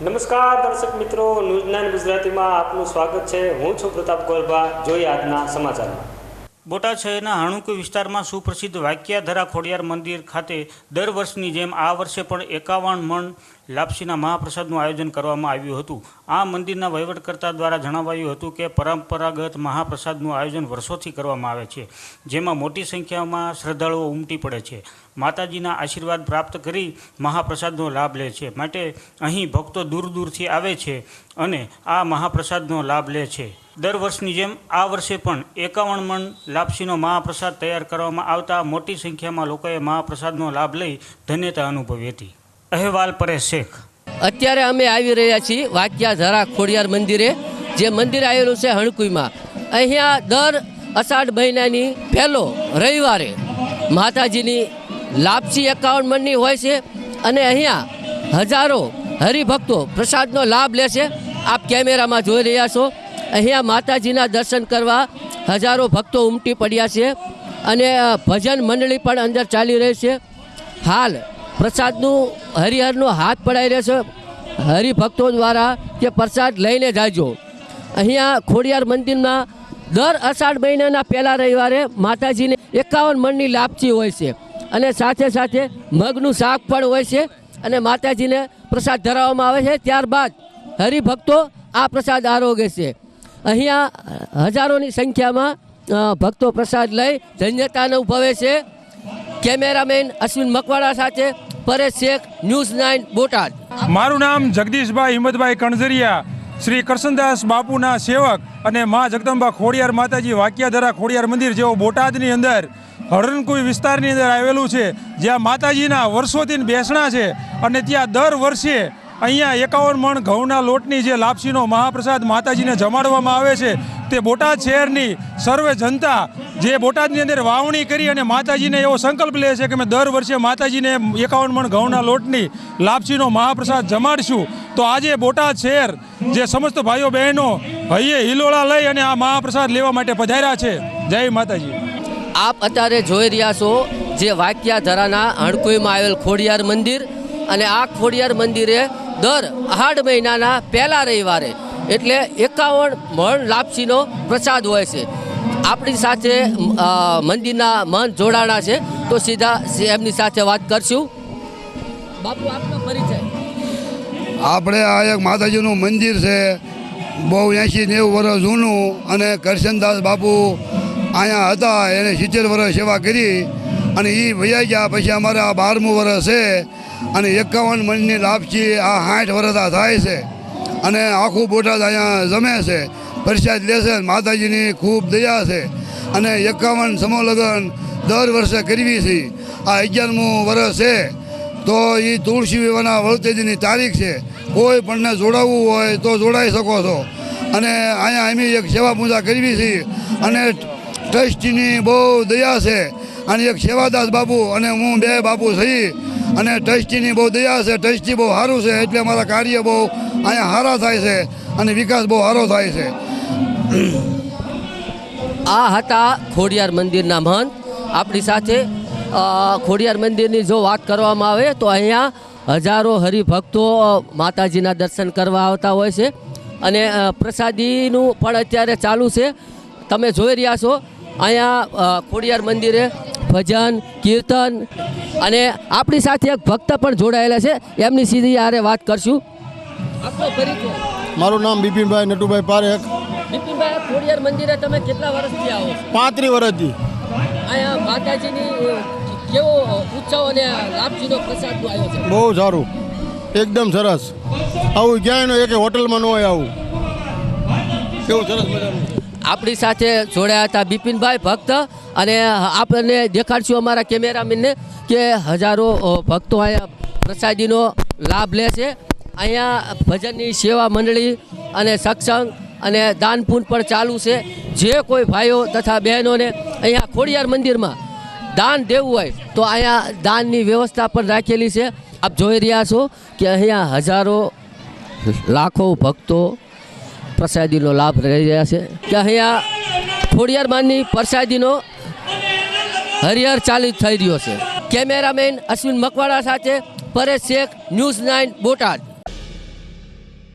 નમસ્કાર દર્શક મિત્રો, ન્યૂઝ નાઇન ગુજરાતીમાં આપનું સ્વાગત છે. હું છું પ્રતાપ ગોરભા. જોઈએ આજના સમાચારમાં બોટાદ શહેરના હાણુકી વિસ્તારમાં સુપ્રસિદ્ધ વાક્યાધરા ખોડિયાર મંદિર ખાતે દર વર્ષની જેમ આ વર્ષે પણ એકાવન મણ લાપસીના મહાપ્રસાદનું આયોજન કરવામાં આવ્યું હતું. આ મંદિરના વહીવટકર્તા દ્વારા જણાવાયું હતું કે પરંપરાગત મહાપ્રસાદનું આયોજન વર્ષોથી કરવામાં આવે છે, જેમાં મોટી સંખ્યામાં શ્રદ્ધાળુઓ ઉમટી પડે છે. માતાજીના આશીર્વાદ પ્રાપ્ત કરી મહાપ્રસાદનો લાભ લે છે. માટે અહીં ભક્તો દૂર દૂરથી આવે છે અને આ મહાપ્રસાદનો લાભ લે છે. દર વર્ષની જેમ આ વર્ષે પણ એકાવન મણ લાપસીનો મહાપ્રસાદ તૈયાર કરવામાં આવતા મોટી સંખ્યામાં લોકોએ મહાપ્રસાદનો લાભ લઈ ધન્યતા અનુભવી હતી. અહેવાલ પરેશ શેખ. અત્યારે અમે આવી રહ્યા છીએ વાક્યા ધરા ખોડિયાર મંદિરે, જે મંદિર આવેલું છે હણકુઈમાં. અહીંયા દર અષાઢ મહિનાની પહેલો રવિવારે માતાજીની લાપસી એકાવન મણની હોય છે અને અહીંયા હજારો હરિભક્તો પ્રસાદનો લાભ લે છે. આપ કેમેરામાં જોઈ રહ્યા છો. અહીંયા માતાજીના દર્શન કરવા હજારો ભક્તો ઉમટી પડ્યા છે અને ભજન મંડળી પણ અંદર ચાલી રહી છે. હાલ પ્રસાદનું, હરિહરનો હાથ પડાઈ રહ્યો છે. હરિભક્તો દ્વારા કે પ્રસાદ લઈને જાજો. અહીંયા ખોડિયાર મંદિરમાં દર અષાઢ મહિનાના પહેલા રવિવારે માતાજીને એકાવન મણની લાપસી હોય છે અને સાથે સાથે મગનું શાક પણ હોય છે અને માતાજીને પ્રસાદ ધરાવવામાં આવે છે. ત્યારબાદ હરિભક્તો આ પ્રસાદ આરોગે છે. અહીંયા હજારોની સંખ્યામાં ભક્તો પ્રસાદ લઈ ધન્યતા અનુભવે છે. કેમેરામેન અશ્વિન મકવાડા સાથે પરેશ શેખ, ન્યૂઝ નાઇન, બોટાદ. મારું નામ જગદીશભાઈ હિંમતભાઈ કણઝરિયા. શ્રી કરશનદાસ બાપુના સેવક અને મા જગદંબા ખોડિયાર માતાજી વાકિયાધરા ખોડિયાર મંદિર જેવો બોટાદની અંદર, હરણકુઈ વિસ્તારની અંદર આવેલું છે. જ્યાં માતાજીના વર્ષોથી બેસણા છે અને ત્યાં દર વર્ષે અહીંયા એકાવન મણ ઘઉંના લોટની જે લાપસીનો મહાપ્રસાદ માતાજીને જમાડવામાં આવે છે, તે બોટાદ શહેરની સર્વે જનતા જે બોટાદની અંદર વાવણી કરી અને માતાજીને એવો સંકલ્પ લે છે કે અમે દર વર્ષે માતાજીને એકાવન મણ ઘઉંના લોટની લાપસીનો મહાપ્રસાદ જમાડશું. તો આજે બોટાદ શહેર જે સમસ્ત ભાઈઓ બહેનો હૈયે હિલોળા લઈ અને આ મહાપ્રસાદ લેવા માટે પધાર્યા છે. જય માતાજી. આપ અત્યારે જોઈ રહ્યા છો જે વાક્યા ધરાના હણકુઈમાં આવેલ ખોડિયાર મંદિર અને આ ખોડિયાર મંદિરે દર આઠ મહિનાના પહેલા રવિવારે એટલે એકાવન મણ લાપસીનો પ્રસાદ હોય છે. આપણી સાથે મંદિરના મન જોડાણા છે, તો સીધા એમની સાથે વાત કરશું. બાપુ, આપનો પરિચય. આપણે આ એક માતાજીનું મંદિર છે, બહુ એંશી નેવું વર્ષ જૂનું, અને કરશનદાસ બાપુ અહીંયા હતા, એને સિત્તેર વર્ષ સેવા કરી, અને એ વૈયા ગયા, પછી અમારે આ બારમું વર્ષ છે અને એકાવન મણની લાપસી આ સાઠ વર્ષ થાય છે. અને આખું બોટાદ અહીંયા જમે છે. પ્રસાદ લેશે માતાજીની ખૂબ દયા છે. અને એકાવન સમોલગ્ન દર વર્ષે કરવી છે. આ અગિયારમું વર્ષ છે. તો એ તુલસી વિવાહના વળતેજીની તારીખ છે. કોઈ પણને જોડાવવું હોય તો જોડાઈ શકો છો. અને અહીંયા અમે એક સેવા પૂજા કરવી છે. અને ટ્રસ્ટીની બહુ દયા છે. અને એક સેવાદાસ બાપુ અને હું બે બાપુ થઈ અને ટ્રસ્ટીની બહુ દયા છે ટ્રસ્ટી બહુ સારું છે, એટલે અમારા કાર્ય બહુ અહીંયા સારા થાય છે અને વિકાસ બહુ સારો થાય છે. આ હતા ખોડિયાર મંદિરના મહંત. આપણી સાથે ખોડિયાર મંદિરની જો વાત કરવામાં આવે તો અહીંયા હજારો હરિભક્તો માતાજીના દર્શન કરવા આવતા હોય છે. અને પ્રસાદીનું પણ અત્યારે ચાલુ છે. તમે જોઈ રહ્યા છો, અહીંયા ખોડિયાર મંદિરે ભજન કીર્તન અને આપણી સાથે એક ભક્ત પણ જોડાયેલા છે. એમની સીધી યારે વાત કરશું. મારું નામ બિપિનભાઈ નટુભાઈ પારેખ. બિપિનભાઈ ખોડિયાર મંદિરે તમે કેટલા વર્ષથી આવો પાંત્રીસ વર્ષથી. અહીંયા માતાજીની કેવો ઉત્સવ અને લાપસીનો પ્રસાદનું આયોજન બહુ સારું. એકદમ સરસ. આવું ક્યાંય એક હોટલમાં ન હોય આવું. કેવું સરસ મજાનું. આપણી સાથે જોડાયા હતા બિપિનભાઈ ભક્ત અને આપણને દેખાડશું અમારા કેમેરામેનને કે હજારો ભક્તો અહીંયા પ્રસાદીનો લાભ લે છે. અહીંયા ભજનની સેવા મંડળી અને સત્સંગ અને દાનપૂન પણ ચાલુ છે. જે કોઈ ભાઈઓ તથા બહેનોને અહીંયા ખોડિયાર મંદિરમાં દાન દેવું હોય તો અહીંયા દાનની વ્યવસ્થા પણ રાખેલી છે. આપ જોઈ રહ્યા છો કે અહીંયા હજારો, લાખો ભક્તો પ્રસાદીનો લાભ રહી રહ્યા છે. કે અહીંયા ખોડિયારમાંની પ્રસાદીનો હરિહર ચાલુ થઈ રહ્યો છે. કેમેરામેન અશ્વિન મકવાડા સાથે પરેશ શેખ, ન્યૂઝ નાઇન બોટાદ.